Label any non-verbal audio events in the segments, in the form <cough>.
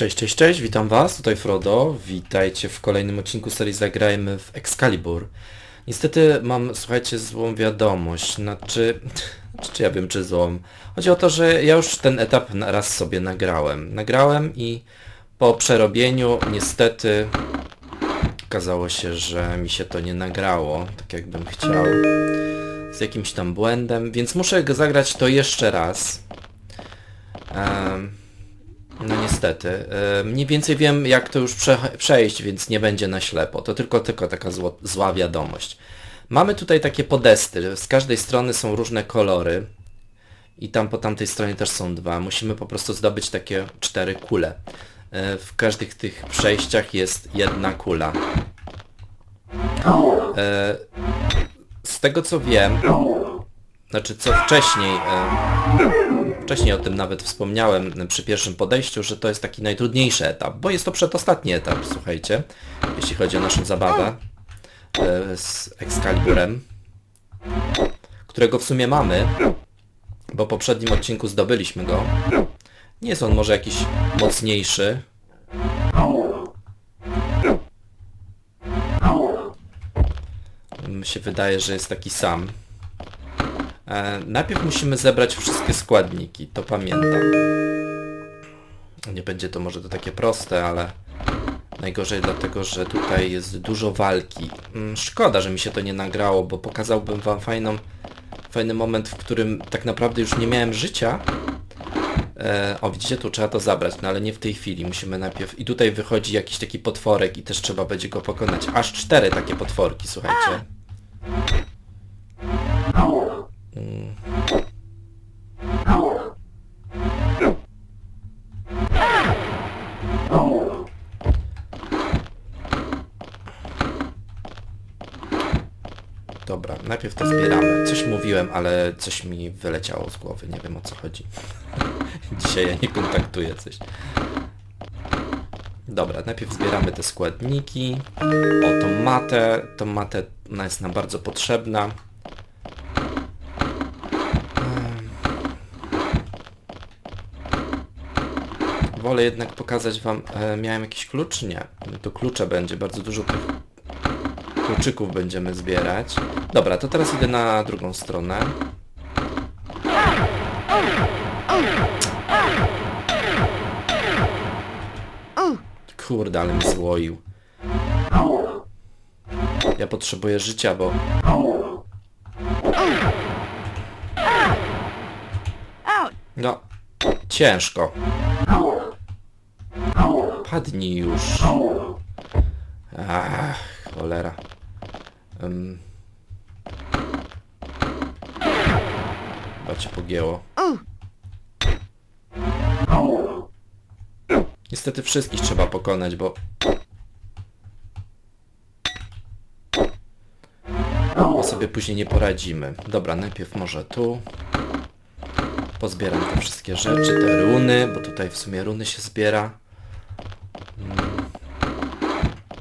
Cześć, cześć, cześć, witam was, tutaj Frodo, witajcie w kolejnym odcinku serii Zagrajmy w Excalibur. Niestety mam, słuchajcie, złą wiadomość, znaczy, <laughs> czy ja wiem czy złą. Chodzi o to, że ja już ten etap raz sobie nagrałem. Nagrałem i po przerobieniu niestety okazało się, że mi się to nie nagrało, tak jakbym chciał, z jakimś tam błędem, więc muszę zagrać to jeszcze raz. No niestety. E, Mniej więcej wiem jak to już prze przejść, więc nie będzie na ślepo. To tylko, tylko taka zła wiadomość. Mamy tutaj takie podesty. Z każdej strony są różne kolory. I tam po tamtej stronie też są dwa. Musimy po prostu zdobyć takie cztery kule. E, W każdych tych przejściach jest jedna kula. E, Z tego co wiem, znaczy co wcześniej, wcześniej o tym nawet wspomniałem przy pierwszym podejściu, że to jest taki najtrudniejszy etap, bo jest to przedostatni etap, słuchajcie, jeśli chodzi o naszą zabawę e, z Excaliburem, którego w sumie mamy, bo w poprzednim odcinku zdobyliśmy go. Nie jest on może jakiś mocniejszy. Mi się wydaje, że jest taki sam. E, najpierw musimy zebrać wszystkie składniki, to pamiętam. Nie będzie to może to takie proste, ale najgorzej dlatego, że tutaj jest dużo walki. Mm, Szkoda, że mi się to nie nagrało, bo pokazałbym wam fajną, fajny moment, w którym tak naprawdę już nie miałem życia. E, o, widzicie, tu trzeba to zabrać, no ale nie w tej chwili, musimy najpierw... I tutaj wychodzi jakiś taki potworek i też trzeba będzie go pokonać. Aż cztery takie potworki, słuchajcie. Ale coś mi wyleciało z głowy, nie wiem o co chodzi. <laughs> Dzisiaj ja nie kontaktuję coś. Dobra, najpierw zbieramy te składniki. O, tą matę. Tą matę, ona jest nam bardzo potrzebna. Em. Wolę jednak pokazać wam, e, miałem jakiś klucz? Nie. To klucze będzie, bardzo dużo tych kluczyków będziemy zbierać. Dobra, to teraz idę na drugą stronę. Kurde, ale mi złoił. Ja potrzebuję życia, bo... No, ciężko. Padnij już. Ach, cholera. Um. Chyba cię pogięło. Niestety wszystkich trzeba pokonać, bo... Bo sobie później nie poradzimy. Dobra, najpierw może tu. Pozbieram te wszystkie rzeczy, te runy, bo tutaj w sumie runy się zbiera.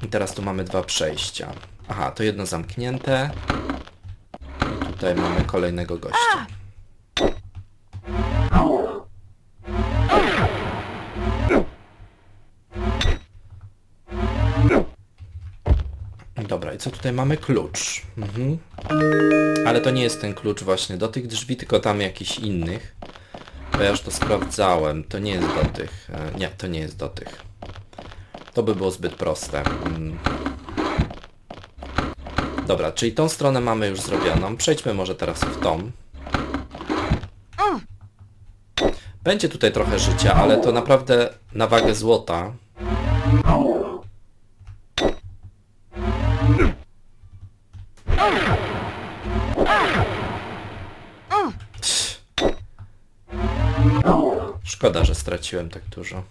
I teraz tu mamy dwa przejścia. Aha, to jedno zamknięte. I tutaj mamy kolejnego gościa. Dobra, i co tutaj mamy? Klucz. Mhm. Ale to nie jest ten klucz właśnie do tych drzwi, tylko tam jakichś innych. Bo ja już to sprawdzałem. To nie jest do tych. E, Nie, to nie jest do tych. To by było zbyt proste. Mm. Dobra, czyli tą stronę mamy już zrobioną. Przejdźmy może teraz w tą. Będzie tutaj trochę życia, ale to naprawdę na wagę złota. Straciłem tak dużo.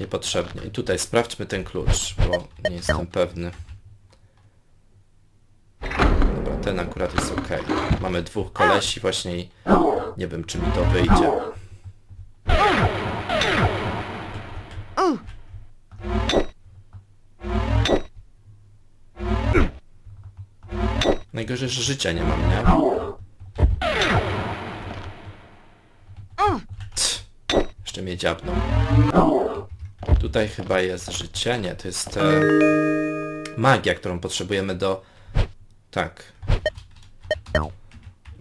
Niepotrzebnie. I tutaj sprawdźmy ten klucz, bo nie jestem pewny. Dobra, ten akurat jest ok. Mamy dwóch kolesi właśnie i nie wiem czy mi to wyjdzie. Najgorzej, że życia nie mam, nie? Dziabnął. tutaj chyba jest życie. Nie, to jest e, magia, którą potrzebujemy do... Tak.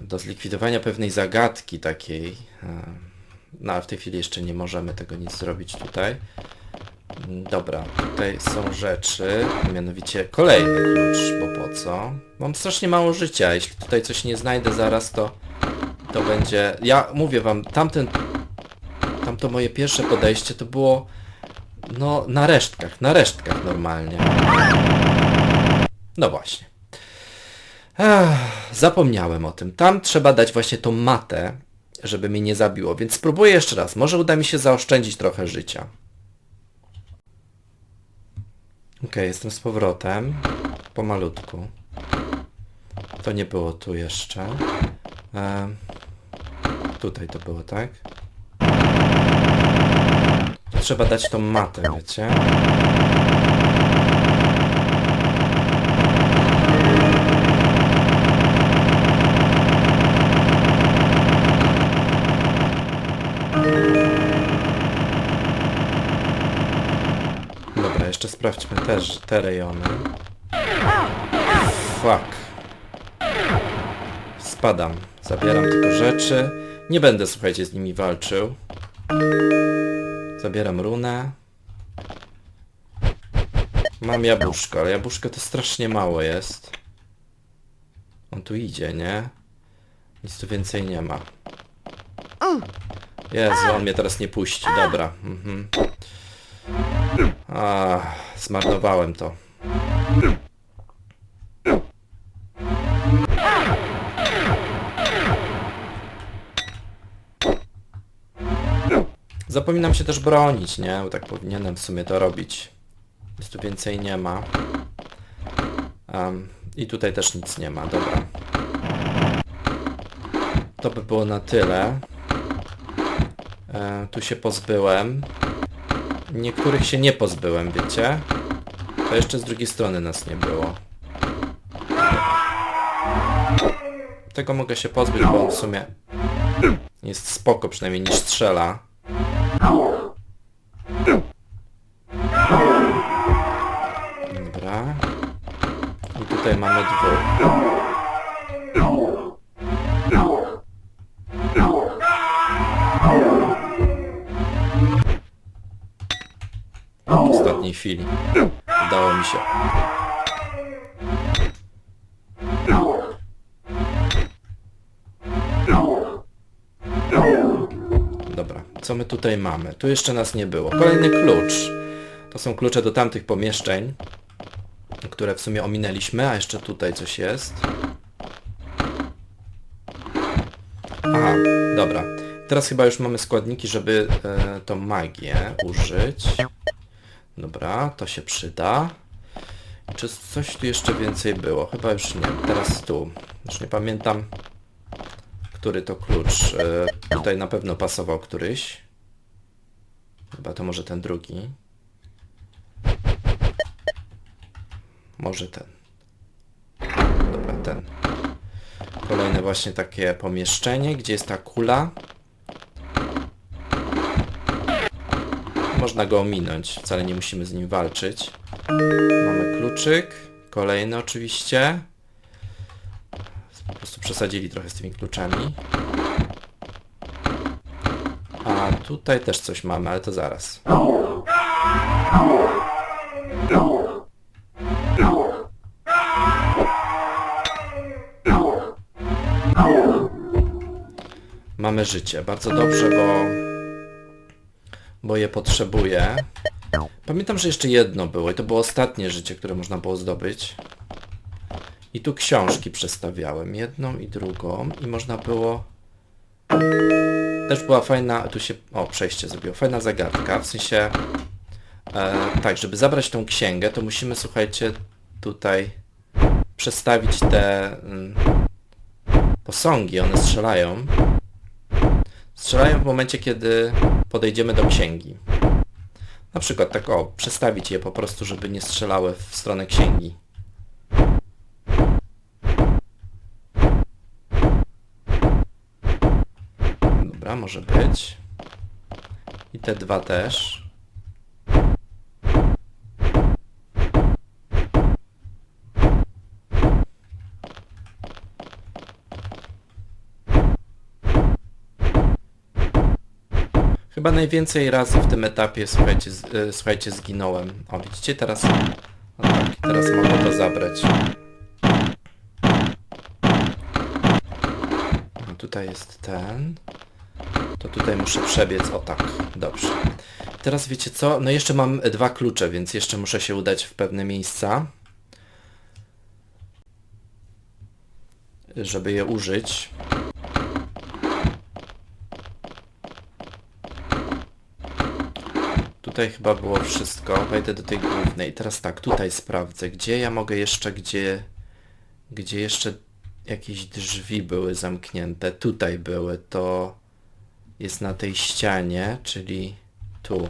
Do zlikwidowania pewnej zagadki takiej. E, no ale w tej chwili jeszcze nie możemy tego nic zrobić tutaj. Mm, Dobra, tutaj są rzeczy, mianowicie kolejny klucz, bo po co? Mam strasznie mało życia, jeśli tutaj coś nie znajdę zaraz, to to będzie... Ja mówię wam, tamten... Tamto moje pierwsze podejście to było... No, na resztkach, na resztkach normalnie. No właśnie. Ech, zapomniałem o tym. Tam trzeba dać właśnie tą matę, żeby mnie nie zabiło, więc spróbuję jeszcze raz. Może uda mi się zaoszczędzić trochę życia. Okej, jestem z powrotem. Pomalutku. To nie było tu jeszcze. E, tutaj to było, tak? Trzeba dać tą matę, wiecie? Dobra, jeszcze sprawdźmy też te rejony. Fuck. Spadam. Zabieram tylko rzeczy. Nie będę, słuchajcie, z nimi walczył. Zabieram runę. Mam jabłuszko, ale jabłuszko to strasznie mało jest. On tu idzie, nie? Nic tu więcej nie ma. Jezu, on mnie teraz nie puści. Dobra. Mhm. A, zmarnowałem to. Zapominam się też bronić, nie? Bo tak powinienem w sumie to robić. Nic tu więcej nie ma. Um, I tutaj też nic nie ma, dobra. To by było na tyle. E, tu się pozbyłem. Niektórych się nie pozbyłem, wiecie? To jeszcze z drugiej strony nas nie było. Tego mogę się pozbyć, bo on w sumie jest spoko, przynajmniej niż strzela. Chwili. Udało mi się. Dobra, co my tutaj mamy? Tu jeszcze nas nie było. Kolejny klucz. To są klucze do tamtych pomieszczeń, które w sumie ominęliśmy, a jeszcze tutaj coś jest. Aha, dobra. Teraz chyba już mamy składniki, żeby e, tą magię użyć. Dobra, to się przyda. Czy coś tu jeszcze więcej było? Chyba już nie. Teraz tu. Już nie pamiętam, który to klucz. E, tutaj na pewno pasował któryś. Chyba to może ten drugi. Może ten. Dobra, ten. Kolejne właśnie takie pomieszczenie, gdzie jest ta kula. Można go ominąć, wcale nie musimy z nim walczyć. Mamy kluczyk. Kolejny oczywiście. Po prostu przesadzili trochę z tymi kluczami. A tutaj też coś mamy, ale to zaraz. Mamy życie. Bardzo dobrze, bo... Bo je potrzebuję. Pamiętam, że jeszcze jedno było i to było ostatnie życie, które można było zdobyć. I tu książki przestawiałem. Jedną i drugą. I można było... Też była fajna... Tu się... O, przejście zrobiło. Fajna zagadka. W sensie... E, tak, żeby zabrać tą księgę, to musimy, słuchajcie, tutaj przestawić te mm, posągi. One strzelają. Strzelają w momencie, kiedy podejdziemy do księgi. Na przykład tak o, przestawić je po prostu, żeby nie strzelały w stronę księgi. Dobra, może być. I te dwa też. Chyba najwięcej razy w tym etapie, słuchajcie, z, e, słuchajcie, zginąłem. O, widzicie, teraz... O tak, teraz mogę to zabrać. A tutaj jest ten. To tutaj muszę przebiec, o tak, dobrze. Teraz wiecie co? No jeszcze mam dwa klucze, więc jeszcze muszę się udać w pewne miejsca. Żeby je użyć. Tutaj chyba było wszystko. Wejdę do tej głównej. Teraz tak, tutaj sprawdzę. Gdzie ja mogę jeszcze, gdzie... Gdzie jeszcze jakieś drzwi były zamknięte. Tutaj były. To jest na tej ścianie, czyli tu.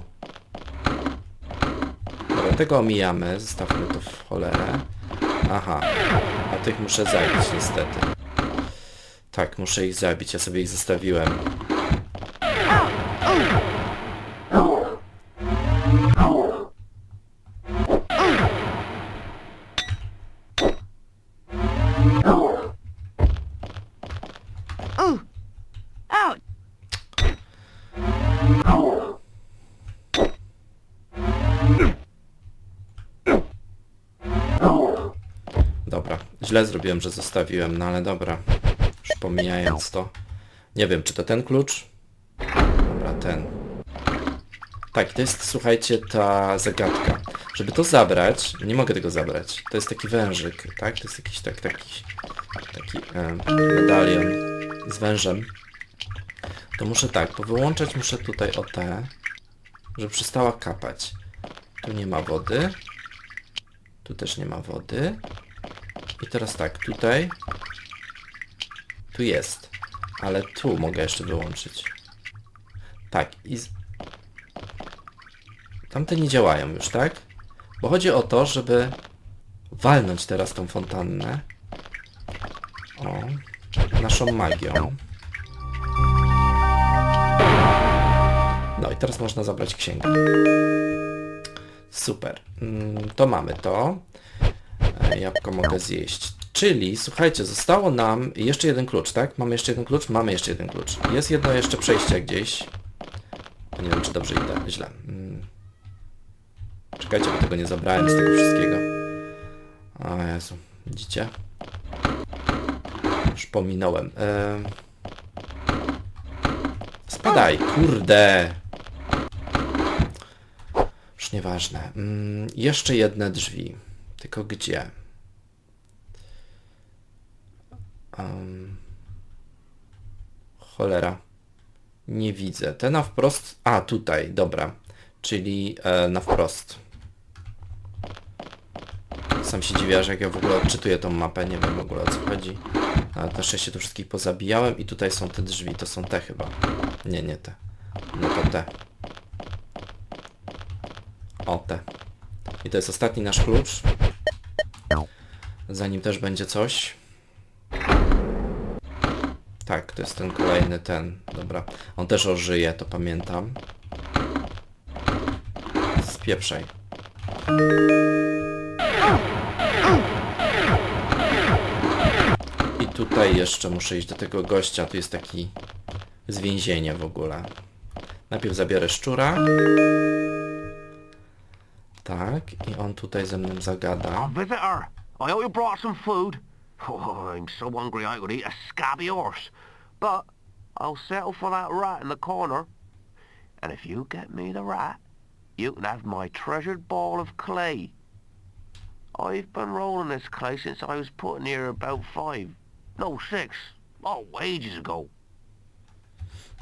Dobra, tego omijamy. Zostawmy to w cholerę. Aha. A tych muszę zabić niestety. Tak, muszę ich zabić. Ja sobie ich zostawiłem. Źle zrobiłem, że zostawiłem, no ale dobra. Już pomijając to. Nie wiem, czy to ten klucz? Dobra, ten. Tak, to jest, słuchajcie, ta zagadka. Żeby to zabrać, nie mogę tego zabrać. To jest taki wężyk, tak? To jest jakiś tak, taki, taki e, medalion z wężem. To muszę tak, powyłączać muszę tutaj o te, żeby przestała kapać. Tu nie ma wody. Tu też nie ma wody. I teraz tak, tutaj. Tu jest. Ale tu mogę jeszcze wyłączyć. Tak, i... Z... Tamte nie działają już, tak? Bo chodzi o to, żeby walnąć teraz tą fontannę. O. Naszą magią. No i teraz można zabrać księgę. Super. Mm, To mamy to. E, Jabłko mogę zjeść. Czyli, słuchajcie, zostało nam jeszcze jeden klucz, tak? Mamy jeszcze jeden klucz? Mamy jeszcze jeden klucz. Jest jedno jeszcze przejście gdzieś. Nie wiem, czy dobrze idę. Źle. Mm. Czekajcie, bo tego nie zabrałem z tego wszystkiego. O Jezu. Widzicie? Już pominąłem. Em. Spadaj, kurde! Już nieważne. Mm, jeszcze jedne drzwi. Tylko gdzie? Um, cholera. Nie widzę. Te na wprost... A, tutaj, dobra. Czyli e, na wprost. Sam się dziwię, że jak ja w ogóle odczytuję tą mapę, nie wiem w ogóle o co chodzi. Ale na szczęście tu wszystkich pozabijałem i tutaj są te drzwi. To są te chyba. Nie, nie te. No to te. O, te. I to jest ostatni nasz klucz. Zanim też będzie coś. Tak, to jest ten kolejny ten. Dobra. On też ożyje, to pamiętam. Spieprzaj. I tutaj jeszcze muszę iść do tego gościa. Tu jest taki z więzienia w ogóle. Najpierw zabiorę szczura. Tak, i on tutaj ze mną zagada. I hope you brought some food. Oh, I'm so hungry I could eat a scabby horse. But I'll settle for that rat in the corner. And if you get me the rat, you can have my treasured ball of clay. I've been rolling this clay since I was put in here about five. No, six. Oh, ages ago.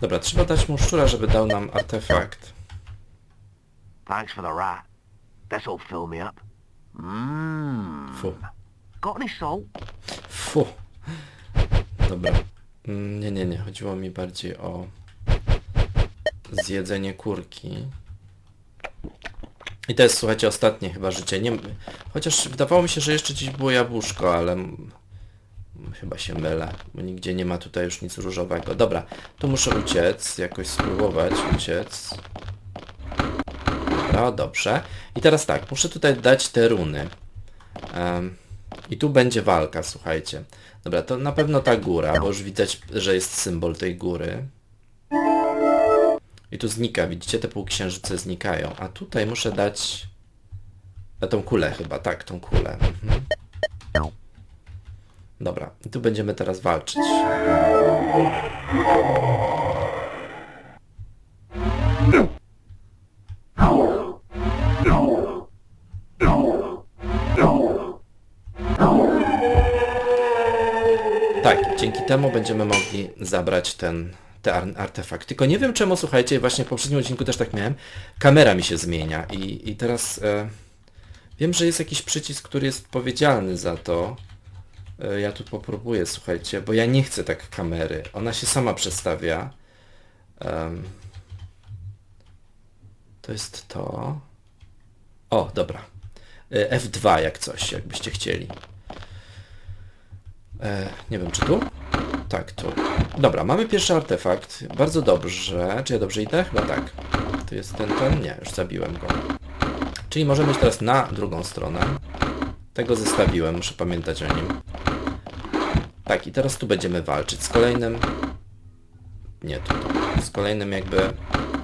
Dobra, trzeba dać mu szczura, żeby dał nam artefakt. Thanks for the rat. This'll fill me up. Mmm. Fu. Got any salt? Fu. Dobra. Mm, Nie, nie, nie. Chodziło mi bardziej o zjedzenie kurki. I to jest, słuchajcie, ostatnie chyba życie. Nie, chociaż wydawało mi się, że jeszcze gdzieś było jabłuszko, ale chyba się mylę, bo nigdzie nie ma tutaj już nic różowego. Dobra, tu muszę uciec, jakoś spróbować uciec. Dobra, dobrze. I teraz tak, muszę tutaj dać te runy. Em, I tu będzie walka, słuchajcie. Dobra, to na pewno ta góra, bo już widać, że jest symbol tej góry. I tu znika, widzicie, te półksiężyce znikają. A tutaj muszę dać... Na tą kulę chyba, tak, tą kulę. Mhm. Dobra, i tu będziemy teraz walczyć. Dzięki temu będziemy mogli zabrać ten, te ar- artefakt. Tylko nie wiem czemu, słuchajcie, właśnie w poprzednim odcinku też tak miałem, kamera mi się zmienia i, i teraz e, wiem, że jest jakiś przycisk, który jest odpowiedzialny za to. E, ja tu popróbuję, słuchajcie, bo ja nie chcę tak kamery. Ona się sama przestawia. To jest to. O, dobra. E, F2 jak coś, jakbyście chcieli. E, nie wiem, czy tu? Tak, tu. Dobra, mamy pierwszy artefakt. Bardzo dobrze. Czy ja dobrze idę? Chyba tak. Tu jest ten, ten? Nie, już zabiłem go. Czyli możemy iść teraz na drugą stronę. Tego zostawiłem, muszę pamiętać o nim. Tak, i teraz tu będziemy walczyć z kolejnym... Nie, tu. Z kolejnym jakby...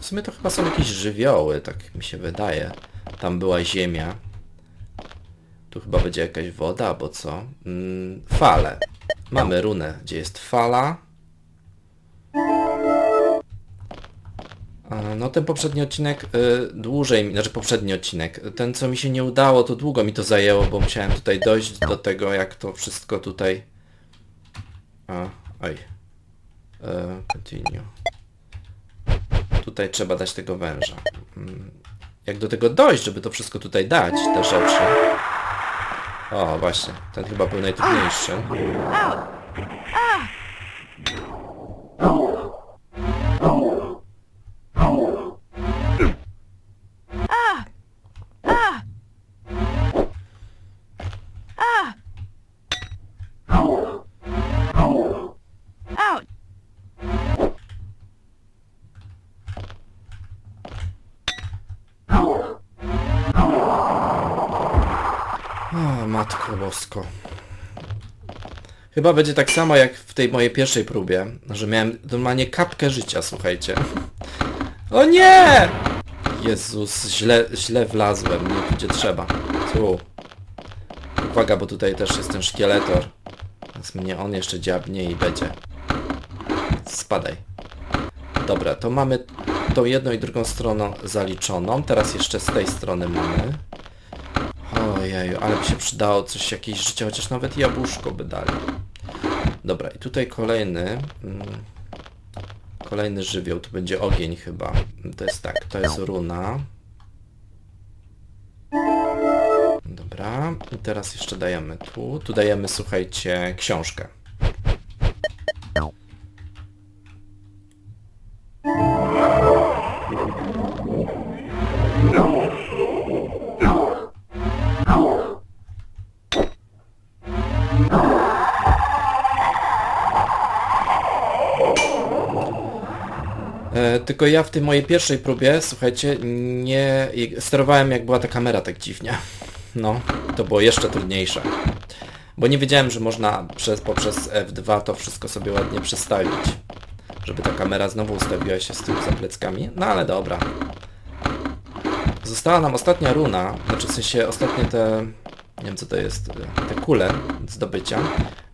W sumie to chyba są jakieś żywioły, tak mi się wydaje. Tam była ziemia. Tu chyba będzie jakaś woda, albo co? Mm, fale. Mamy runę, gdzie jest fala. No ten poprzedni odcinek y, dłużej, znaczy poprzedni odcinek, ten co mi się nie udało, to długo mi to zajęło, bo musiałem tutaj dojść do tego, jak to wszystko tutaj... A, oj. E, continue. Tutaj trzeba dać tego węża. Mm, Jak do tego dojść, żeby to wszystko tutaj dać, te rzeczy. O, właśnie. Ten chyba był najtrudniejszy. Matko bosko. Chyba będzie tak samo jak w tej mojej pierwszej próbie, że miałem normalnie kapkę życia, słuchajcie. O nie! Jezus, źle, źle wlazłem, nie gdzie trzeba. Tu. Uwaga, bo tutaj też jest ten szkieletor. Więc mnie on jeszcze dziabnie i będzie. Spadaj. Dobra, to mamy tą jedną i drugą stroną zaliczoną. Teraz jeszcze z tej strony mamy. Ojeju, ale by się przydało coś, jakieś życie, chociaż nawet jabłuszko by dali. Dobra, i tutaj kolejny... Mm, kolejny żywioł, tu będzie ogień chyba. To jest tak, to jest runa. Dobra, i teraz jeszcze dajemy tu. Tu dajemy, słuchajcie, książkę. Tylko ja w tej mojej pierwszej próbie, słuchajcie, nie sterowałem jak była ta kamera tak dziwnie. No, to było jeszcze trudniejsze. Bo nie wiedziałem, że można przez, poprzez F2 to wszystko sobie ładnie przestawić. Żeby ta kamera znowu ustawiła się z tyłu za pleckami. No ale dobra. Została nam ostatnia runa, znaczy w sensie ostatnie te, nie wiem co to jest, te kule zdobycia.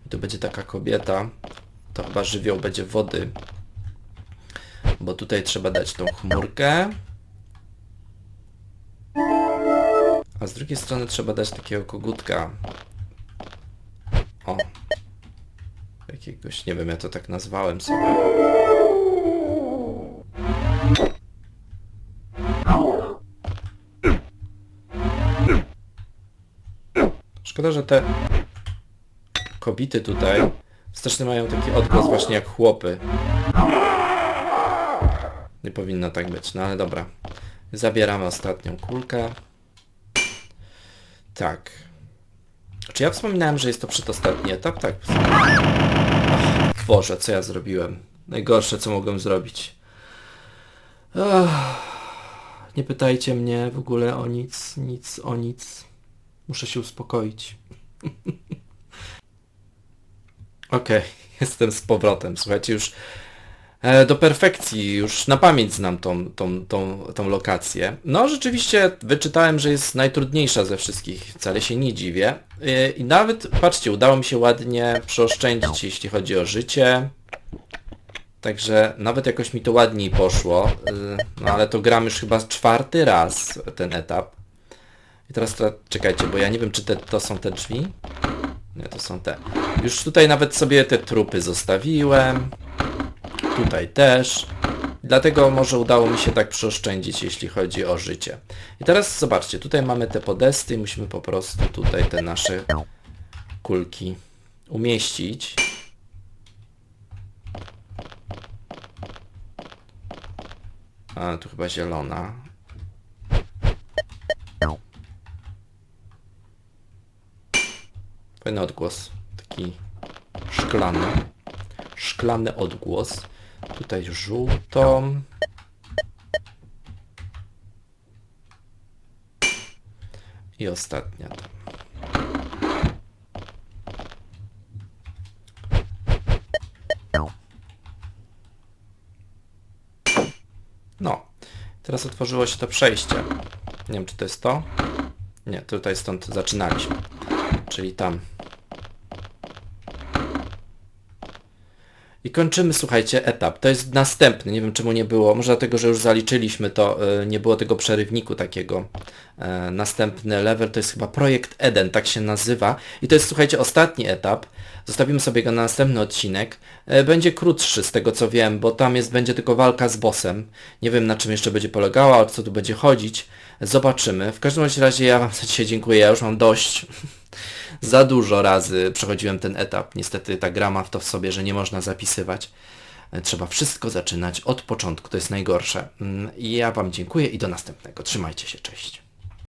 I tu będzie taka kobieta, to chyba żywioł będzie wody. Bo tutaj trzeba dać tą chmurkę. A z drugiej strony trzeba dać takiego kogutka. O. Jakiegoś, nie wiem, ja to tak nazwałem sobie. Szkoda, że te kobiety tutaj strasznie mają taki odgłos właśnie jak chłopy. Nie powinno tak być, no ale dobra. Zabieramy ostatnią kulkę. Tak. Czy ja wspominałem, że jest to przedostatni etap? Tak. Ach, Boże, co ja zrobiłem? Najgorsze, co mogłem zrobić. Ach, nie pytajcie mnie w ogóle o nic, nic, o nic. Muszę się uspokoić. <laughs> Okej, jestem z powrotem. Słuchajcie, już do perfekcji, już na pamięć znam tą, tą, tą, tą lokację. No rzeczywiście wyczytałem, że jest najtrudniejsza ze wszystkich, wcale się nie dziwię. E, I nawet, patrzcie, udało mi się ładnie przeoszczędzić, jeśli chodzi o życie. Także nawet jakoś mi to ładniej poszło. Y, No ale to gram już chyba czwarty raz ten etap. I teraz to, czekajcie, bo ja nie wiem czy te, to są te drzwi. Nie, to są te. Już tutaj nawet sobie te trupy zostawiłem. Tutaj też. Dlatego może udało mi się tak przeoszczędzić, jeśli chodzi o życie. I teraz zobaczcie, tutaj mamy te podesty i musimy po prostu tutaj te nasze kulki umieścić. A, tu chyba zielona. Fajny odgłos. Taki szklany. Szklany odgłos. Tutaj żółtą. I ostatnia tam. No. Teraz otworzyło się to przejście. Nie wiem, czy to jest to? Nie, tutaj stąd zaczynaliśmy. Czyli tam. I kończymy, słuchajcie, etap. To jest następny. Nie wiem, czemu nie było. Może dlatego, że już zaliczyliśmy to. y, Nie było tego przerywniku takiego. E, Następny level to jest chyba projekt Eden, tak się nazywa. I to jest, słuchajcie, ostatni etap. Zostawimy sobie go na następny odcinek. E, Będzie krótszy z tego co wiem, bo tam jest, będzie tylko walka z bossem. Nie wiem na czym jeszcze będzie polegała, o co tu będzie chodzić. Zobaczymy. W każdym razie ja Wam dzisiaj dziękuję. Ja już mam dość. <laughs> Za dużo razy przechodziłem ten etap. Niestety ta gra ma w to w sobie, że nie można zapisywać. Trzeba wszystko zaczynać od początku. To jest najgorsze. Mm, ja Wam dziękuję i do następnego. Trzymajcie się. Cześć.